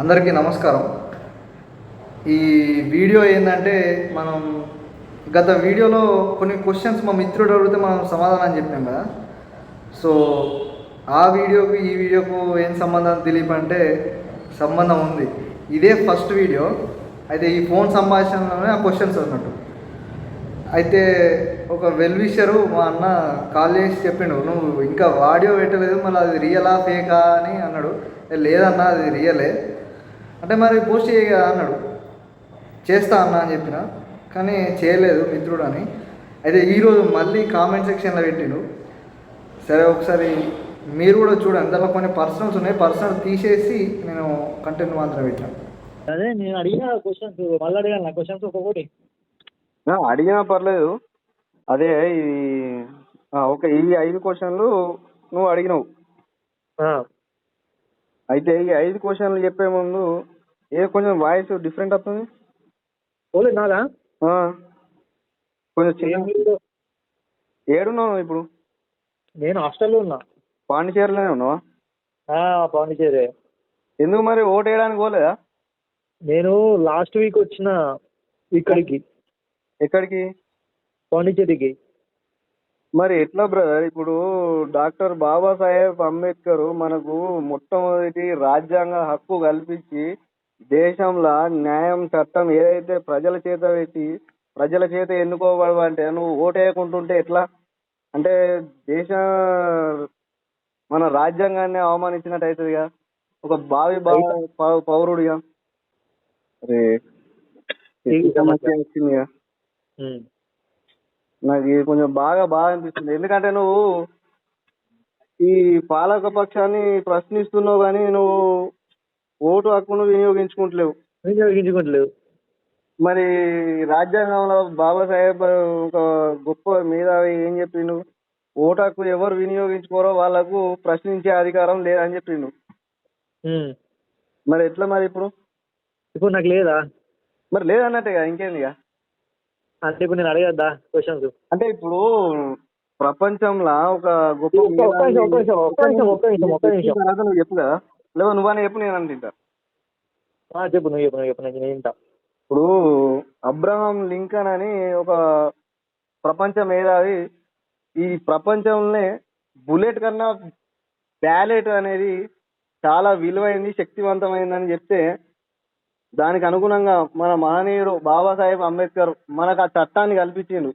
అందరికీ నమస్కారం. ఈ వీడియో ఏంటంటే మనం గత వీడియోలో కొన్ని క్వశ్చన్స్ మా మిత్రుడు అడిగితే మనం సమాధానం చెప్పాం కదా. సో ఆ వీడియోకు ఈ వీడియోకు ఏం సంబంధం తెలియపంటే అంటే సంబంధం ఉంది. ఇదే ఫస్ట్ వీడియో అయితే ఈ ఫోన్ సంభాషణలోనే ఆ క్వశ్చన్స్ ఉన్నట్టు. అయితే ఒక వెల్ విషరు మా అన్న కాల్ చేసి చెప్పిండు నువ్వు ఇంకా ఆడియో పెట్టలేదు మళ్ళీ అది రియలా ఫేకా అని అన్నాడు. లేదన్నా అది రియలే అంటే మరి పోస్ట్ చేయ అన్నాడు. చేస్తా అన్న అని చెప్పిన. కానీ చేయలేదు మిత్రుడు అని అయితే ఈరోజు మళ్ళీ కామెంట్ సెక్షన్లో పెట్టిండు. సరే ఒకసారి మీరు కూడా చూడండి. దాంట్లో కొన్ని పర్సనల్స్ ఉన్నాయి. పర్సనల్ తీసేసి నేను కంటెంట్ మాత్రం పెట్టాను. అదే నేను అడిగిన క్వశ్చన్స్ మళ్ళీ అడిగాను నా క్వశ్చన్స్ ఒక్కొక్కటి. ఆ, అడిగినా పర్లేదు. అదే ఇది ఓకే ఈ ఐదు క్వశ్చన్లు నువ్వు అడిగినావు. అయితే ఈ ఐదు క్వశ్చన్లు చెప్పే ముందు ఏ కొంచెం వాయిస్ డిఫరెంట్ వస్తుంది? ఓలే నాదా? ఆ, కొంచెం చిన్న ఏడున్నావు నువ్వు ఇప్పుడు? నేను హాస్టల్లో ఉన్నా. పాండిచేరిలోనే ఉన్నావా? ఆ, పాండిచేరి ఎందుకు మరి ఓటు వేయడానికి పోలేదా? నేను లాస్ట్ వీక్ వచ్చిన ఇక్కడికి. ఎక్కడికి? పాండిచేరికి మరి ఎట్లా బ్రదర్? ఇప్పుడు డాక్టర్ బాబాసాహెబ్ అంబేద్కర్ మనకు మొట్టమొదటి రాజ్యాంగ హక్కు కల్పించి దేశంలో న్యాయం చట్టం ఏదైతే ప్రజల చేత పెట్టి ప్రజల చేత ఎన్నుకోబడవంటే నువ్వు ఓటేయకుంటుంటే ఎట్లా? అంటే దేశ మన రాజ్యాంగాన్ని అవమానించినట్టు అవుతుందిగా ఒక భా- పౌ- పౌరుడిగా. అరే సమస్య వచ్చిందిగా. నాకు ఇది కొంచెం బాగా బాగా అనిపిస్తుంది. ఎందుకంటే నువ్వు ఈ పాలక పక్షాన్ని ప్రశ్నిస్తున్నావు కానీ నువ్వు ఓటు హక్కును వినియోగించుకుంటలేవు. నేను జరిగించుకోవట్లేదు మరి రాజ్యాంగంలో బాబాసాహెబ్ ఒక గొప్ప మేధావి ఏం చెప్పిండు? ఓటు హక్కు ఎవరు వినియోగించుకోరో వాళ్ళకు ప్రశ్నించే అధికారం లేదని చెప్పిండు. మరి ఎట్లా మరి ఇప్పుడు? ఇప్పుడు నాకు లేదా? మరి లేదన్నట్టుగా ఇంకేందిగా? అంటే ఇప్పుడు నేను అడగద్దా క్వశ్చన్స్ అంటే ఇప్పుడు ప్రపంచంలో ఒక గొప్ప నువ్వు చెప్పు కదా. లేవు నువ్వని చెప్పు నేను అని తింటా. చెప్పు నువ్వు చెప్పు నువ్వు చెప్పు నేను వింటా ఇప్పుడు అబ్రహం లింకన్ అని ఒక ప్రపంచ మేధావి ఈ ప్రపంచంలోనే బుల్లెట్ కన్నా బ్యాలెట్ అనేది చాలా విలువైంది శక్తివంతమైందని చెప్తే దానికి అనుగుణంగా మన మహనీయుడు బాబాసాహెబ్ అంబేద్కర్ మనకు ఆ చట్టాన్ని కల్పించిండు.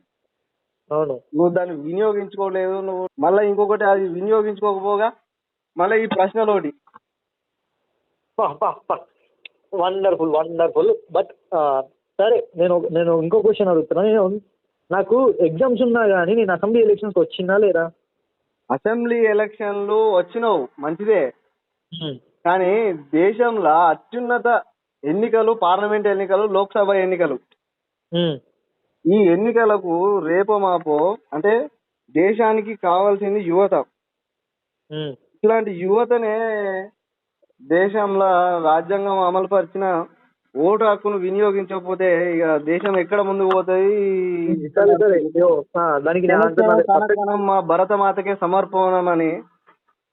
అవును. నువ్వు దాన్ని వినియోగించుకోలేదు నువ్వు మళ్ళీ ఇంకొకటి అది వినియోగించుకోకపోగా మళ్ళీ ఈ ప్రశ్నలు ఒకటి వండర్ఫుల్ వండర్ఫుల్ బట్ సరే నేను నేను ఇంకో క్వశ్చన్ అడుగుతున్నా. నేను నాకు ఎగ్జామ్స్ ఉన్నా కానీ నేను అసెంబ్లీ ఎలక్షన్స్కి వచ్చినా లేదా? అసెంబ్లీ ఎలక్షన్లు వచ్చినావు మంచిదే. కానీ దేశంలో అత్యున్నత ఎన్నికలు పార్లమెంట్ ఎన్నికలు లోక్సభ ఎన్నికలు. ఈ ఎన్నికలకు రేపో మాపో అంటే దేశానికి కావాల్సింది యువత. ఇట్లాంటి యువతనే దేశంలో రాజ్యాంగం అమలు పరిచిన ఓటు హక్కును వినియోగించకపోతే ఇక దేశం ఎక్కడ ముందుకు పోతుంది? దానికి మా భరతమాతకే సమర్పణమని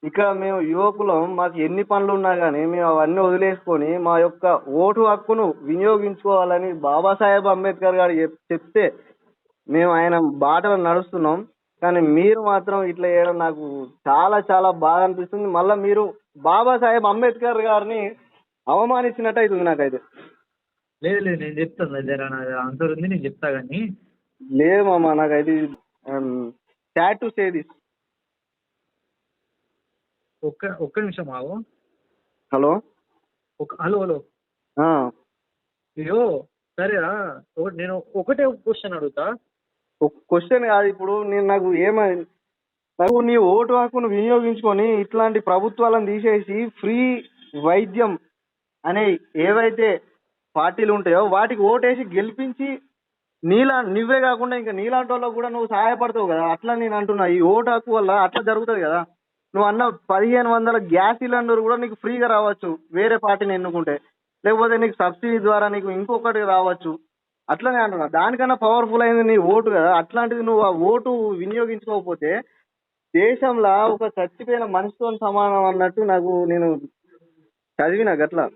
ఇక్కడ మేము యువకులం మాకు ఎన్ని పనులు ఉన్నా కానీ మేము అవన్నీ వదిలేసుకొని మా యొక్క ఓటు హక్కును వినియోగించుకోవాలని బాబాసాహెబ్ అంబేద్కర్ గారు చెప్- చెప్తే మేము ఆయన బాటలో నడుస్తున్నాం. కానీ మీరు మాత్రం ఇట్లా చేయడం నాకు చాలా చాలా బాగా అనిపిస్తుంది. మళ్ళీ మీరు బాబాసాహెబ్ అంబేద్కర్ గారిని అవమానించినట్టు అవుతుంది నాకైతే. లేదు లేదు నేను చెప్తాను. దగ్గర నా ఆన్సర్ ఉంది నేను చెప్తా కానీ లేదు మామ నాకైతే సాడ్ టు సే దిస్ ఒక్క ఒక్క నిమిషం ఆగు. హలో? ఒక హలో హలో. అయ్యో సరేరా ఒకటి నేను ఒకటే క్వశ్చన్ అడుగుతా. ఒక క్వశ్చన్ కాదు ఇప్పుడు నేను నాకు ఏమై నాకు నీ ఓటు హక్కును వినియోగించుకొని ఇట్లాంటి ప్రభుత్వాలను తీసేసి ఫ్రీ వైద్యం అనే ఏవైతే పార్టీలు ఉంటాయో వాటికి ఓటేసి గెలిపించి నీలా నువ్వే కాకుండా ఇంకా నీలాంటి వాళ్ళకు కూడా నువ్వు సహాయపడతావు కదా. అట్లా నేను అంటున్నా. ఈ ఓటు హక్కు వల్ల అట్లా జరుగుతుంది కదా. నువ్వు అన్న పదిహేను వందల గ్యాస్ సిలిండర్ కూడా నీకు ఫ్రీగా రావచ్చు. వేరే పార్టీని ఎన్నుకుంటే. లేకపోతే నీకు సబ్సిడీ ద్వారా నీకు ఇంకొకటి రావచ్చు. అట్లనే అంటున్నా. దానికన్నా పవర్ఫుల్ అయింది నీ ఓటు కదా. అట్లాంటిది నువ్వు ఆ ఓటు వినియోగించుకోకపోతే దేశంలో ఒక చచ్చిపోయిన మనిషితో సమానం అన్నట్టు నాకు నేను చదివిన గట్లా.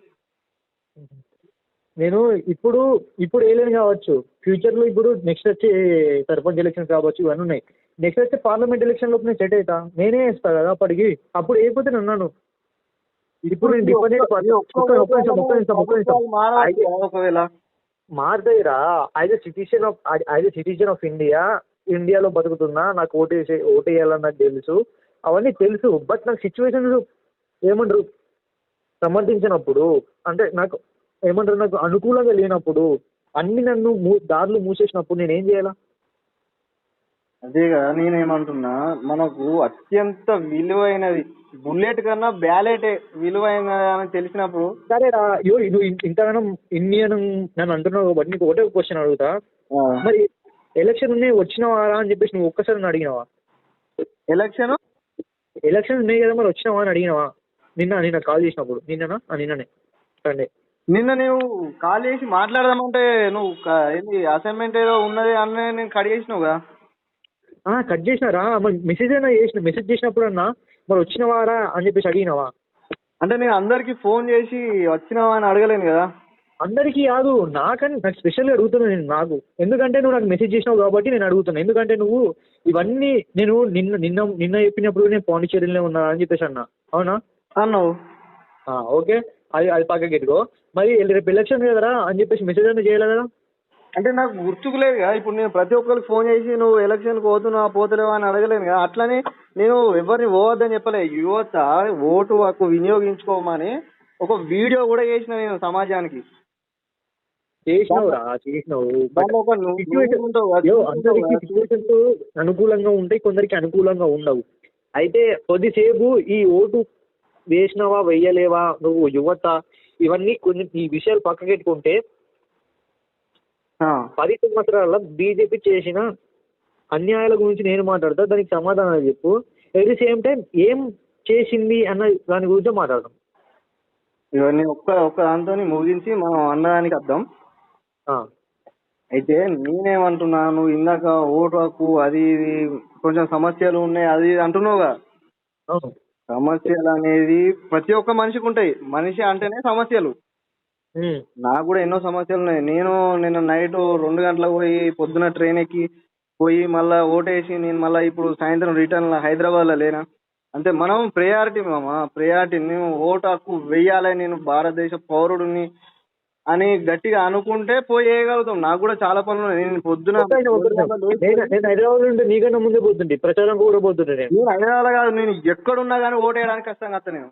నేను ఇప్పుడు ఇప్పుడు వేయలేను కావచ్చు ఫ్యూచర్లో ఇప్పుడు నెక్స్ట్ వచ్చి సర్పంచ్ ఎలక్షన్ కావచ్చు ఇవన్నీ ఉన్నాయి. నెక్స్ట్ వచ్చి పార్లమెంట్ ఎలక్షన్ లోపు నేను సెట్ అవుతా నేనే వేస్తా కదా అప్పటికి. అప్పుడు వేయకపోతే నేను ఉన్నాను? ఇప్పుడు నేను డిపెండెంట్ ఒకవేళ. మారుతాయిరా. As citizen of as citizen of India ఇండియాలో బతుకుతున్నా నాకు ఓటు వేసే ఓటు వేయాలని నాకు తెలుసు. అవన్నీ తెలుసు. బట్ నాకు సిచ్యువేషన్స్ ఏమంటారు సమర్థించినప్పుడు. అంటే నాకు ఏమంటారు నాకు అనుకూలంగా లేనప్పుడు అన్ని నన్ను దారులు మూసేసినప్పుడు నేను ఏం చేయాలా? అదే కదా నేనేమంటున్నా మనకు అత్యంత విలువైనది బుల్లెట్ కన్నా బ్యాలెట్ విలువైనది అని తెలిసినప్పుడు సరే నువ్వు ఇంతగానం ఇండియన్ నన్ను అంటున్నావు కాబట్టి నీకు ఒకటే క్వశ్చన్ అడుగుతా. మరి ఎలక్షన్ ఉన్నాయి వచ్చినావా రా అని చెప్పేసి నువ్వు ఒక్కసారి నన్ను అడిగినావా? ఎలక్షన్? ఎలక్షన్స్ ఉన్నాయి కదా మరి వచ్చినావా అని అడిగినావా? నిన్న నిన్న కాల్ చేసినప్పుడు నిన్ననా? నిన్ననే సండే. నిన్న నువ్వు కాల్ చేసి మాట్లాడదామంటే నువ్వు క- ఏంది అసైన్మెంట్ ఏదో ఉన్నది అన్న నేను కట్ చేసినావు కదా ఆ, కట్ చేసినారా? మరి మెసేజ్ అయినా చేసిన మెసేజ్ చేసినప్పుడు అన్నా మరి వచ్చినవారా అని చెప్పేసి అడిగినావా? అంటే నేను అందరికి ఫోన్ చేసి వచ్చినావా అని అడగలేను కదా. అందరికీ కాదు నాకని నాకు స్పెషల్గా అడుగుతున్నా నేను నాకు. ఎందుకంటే నువ్వు నాకు మెసేజ్ చేసినావు కాబట్టి నేను అడుగుతున్నా. ఎందుకంటే నువ్వు ఇవన్నీ నేను నిన్న నిన్న నిన్న చెప్పినప్పుడు నేను పాండిచేరిలో ఉన్నా అని చెప్పేసి అన్నా. అవునా? అన్నావు. ఆ, ఓకే. అది అది పక్కకి ఎట్టుకో మరి రేపు ఎలక్షన్ కదరా అని చెప్పేసి మెసేజ్ అయినా చేయలేదు కదా? అంటే నాకు గుర్తుకు లేదు కదా. ఇప్పుడు నేను ప్రతి ఒక్కరికి ఫోన్ చేసి నువ్వు ఎలక్షన్కి పోతున్నావా పోతలేవా అని అడగలేను కదా. అట్లనే నేను ఎవరిని పోవద్దని చెప్పలే. యువత ఓటు హక్కు వినియోగించుకోమని ఒక వీడియో కూడా చేసిన నేను సమాజానికి. అనుకూలంగా ఉంటాయి కొందరికి అనుకూలంగా ఉండవు. అయితే కొద్దిసేపు ఈ ఓటు వేసినావా వెయ్యలేవా నువ్వు యువత? ఇవన్నీ కొన్ని ఈ విషయాలు పక్కకెట్టుకుంటే పది సంవత్సరాల బీజేపీ చేసిన అన్యాయాల గురించి నేను మాట్లాడతా దానికి సమాధానాలు చెప్పు. ఎట్ ది సేమ్ టైం ఏం చేసింది అన్న దాని గురించి మాట్లాడదాం. ఇవన్నీ ఒక్క ఒక్క దాంతో ముగించి మనం అన్నదానికి అర్థం. అయితే నేనేమంటున్నా నువ్వు ఇందాక ఓటు హక్కు అది ఇది కొంచెం సమస్యలు ఉన్నాయి అది అంటున్నావుగా? సమస్యలు అనేది ప్రతి ఒక్క మనిషికి ఉంటాయి. మనిషి అంటేనే సమస్యలు. ఉమ్, నాకు కూడా ఎన్నో సమస్యలు ఉన్నాయి. నేను నిన్న నైట్ రెండు గంటలకు పోయి పొద్దున ట్రైన్ ఎక్కి పోయి మళ్ళా ఓటేసి నేను మళ్ళీ ఇప్పుడు సాయంత్రం రిటర్న్ హైదరాబాద్లో లేనా? అంటే మనం ప్రయారిటీ మామ? ప్రయారిటీ నేను ఓటు హక్కు వెయ్యాలి నేను భారతదేశ పౌరుడిని అని గట్టిగా అనుకుంటే పోయి వేయగలుగుతాం. నాకు కూడా చాలా పనులు ఉన్నాయి. నేను పొద్దున. నేను నేను హైదరాబాద్ నుండి నీకన్నా ముందే పోతుండే. ప్రచారం కూడా పోతుండే నేను. నేను హైదరాబాద్ కాదు నేను ఎక్కడున్నా కానీ ఓటు వేయడానికి వస్తా నేను.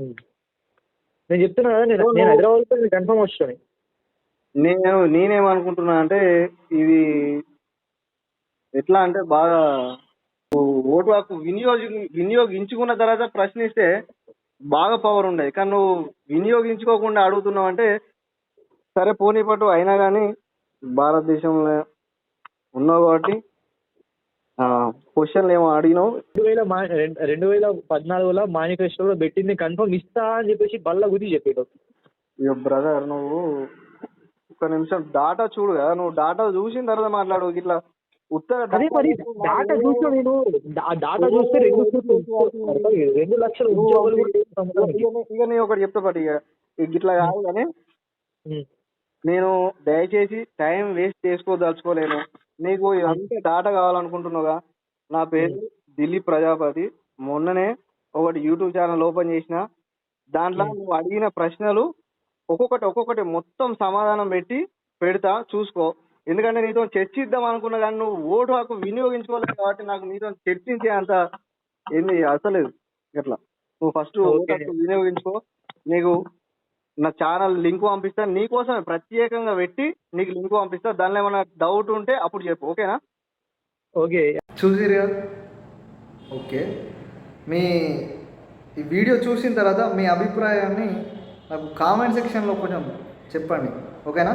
ఉమ్. నేను చెప్తున్నా కదా నేను నేను హైదరాబాద్ కన్ఫర్మ్ నేను. నేనేమనుకుంటున్నా అంటే ఇది ఎట్లా అంటే బాగా ఓ- ఓటు హక్కు వినియోగి వినియోగించుకున్న తర్వాత ప్రశ్నిస్తే బాగా పవర్ ఉండేది. కానీ నువ్వు వినియోగించుకోకుండా అడుగుతున్నావు అంటే సరే పోనీ పట్టు అయినా కానీ భారతదేశంలో ఉన్నావు కాబట్టి క్వశ్చన్లు ఏమో అడిగినావు రెండు వేల మా రెండు- వేల పద్నాలుగులో మేనిఫెస్టోలో పెట్టింది కన్ఫర్మ్ ఇస్తా అని చెప్పేసి బల్ల గుద్ది చెప్పాడు ఇక బ్రదర్ నువ్వు ఒక్క నిమిషం డాటా చూడు కదా నువ్వు డాటా చూసిన తర్వాత మాట్లాడు ఇట్లా ఉత్తర అదే మరి డాటా చూస్తే నేను డాటా చూస్తే రెండు రెండు లక్షల ఉద్యోగాలు. ఇక నేను ఒకటి చెప్తా పాటు ఇక ఇట్లా కాదు కానీ. నేను దయచేసి టైం వేస్ట్ చేసుకోదలుచుకోలేను. నీకు ఇదంతా డాటా కావాలనుకుంటున్నావుగా? నా పేరు దిలీప్ ప్రజాపతి. మొన్ననే ఒకటి యూట్యూబ్ ఛానల్ ఓపెన్ చేసిన. దాంట్లో నువ్వు అడిగిన ప్రశ్నలు ఒక్కొక్కటి ఒక్కొక్కటి మొత్తం సమాధానం పెట్టి పెడతా చూసుకో. ఎందుకంటే నీతో చర్చిద్దాం అనుకున్నా కానీ నువ్వు ఓటు హక్కు వినియోగించుకోలేదు కాబట్టి నాకు నీతో చర్చించే అంత ఏంది అసలు ఇట్లా నువ్వు ఫస్ట్ వినియోగించుకో. నీకు నా ఛానల్ లింక్ పంపిస్తా నీకోసమే ప్రత్యేకంగా పెట్టి నీకు లింక్ పంపిస్తా. దానిలో ఏమైనా డౌట్ ఉంటే అప్పుడు చెప్పు ఓకేనా? ఓకే. చూసిరు కదా? ఓకే. మీ ఈ వీడియో చూసిన తర్వాత మీ అభిప్రాయాన్ని నాకు కామెంట్ సెక్షన్లో కొంచెం చెప్పండి. ఓకేనా?